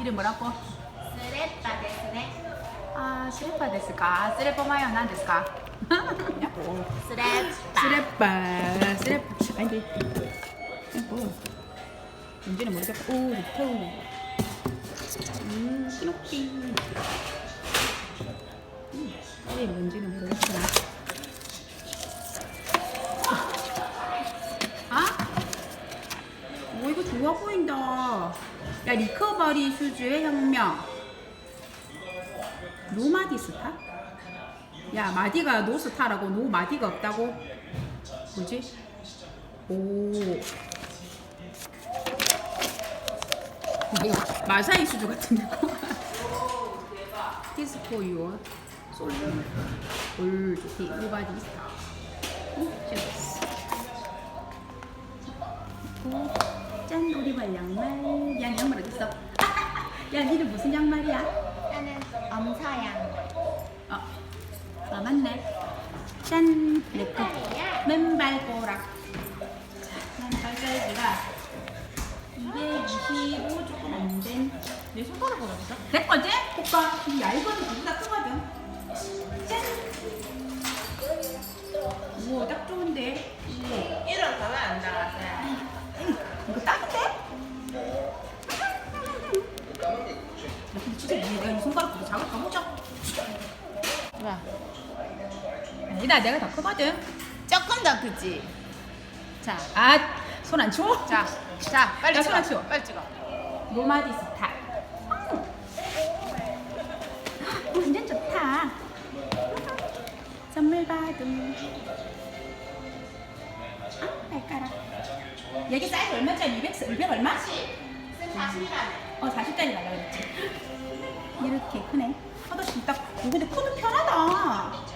이름 뭐라고? スレッパですね 아, 스레빠 데스까? 스레빠 마요 난 데스까? スレッパ 스레빠, 스레빠. 아니, 뭐. 뭔지는 모르겠고. 오, 좋다. 음, 키노피. 음, 이게 뭔지는 모르겠으나. 좋아 보인다. 야, 리커버리 슈즈의 혁명. 노마디 스타? 야, 마디가 노스타라고 노 마디가 없다고? 뭐지? 오. 마사이 슈즈 같은데? 디스코 유어 솔로 올 좋디 노바디 스타 짠 오리발 양말 야 양말 어딨어? 야 니는 무슨 양말이야? 나는 엄서양 어, 아 맞네. 짠, 내거 맨발 꼬락. 자, 맨발 사이즈가 225 조금 안 된. 내 손가락 보라니까? 내 거지? 오빠, 이 얇은 거보다 크거든. 짠. 우와, 딱 좋은데. 이 진짜 내가 이 손가락보다 작을 가보자. 와, 아니다, 내가 더 크거든. 조금 더 크지? 자, 아, 손 안 추워? 자, 자, 빨리 야, 찍어. 손 치워. 빨리 찍어. 노마디 스타. 완전 좋다. 선물 받음. 아, 발가락. 여기 사이즈 얼마짜리? 200, 200 얼마? 쌤 40이라네 어, 40짜리 달라 그랬지. 이렇게 크네. 하도 진짜, 어, 근데 코도 편하다.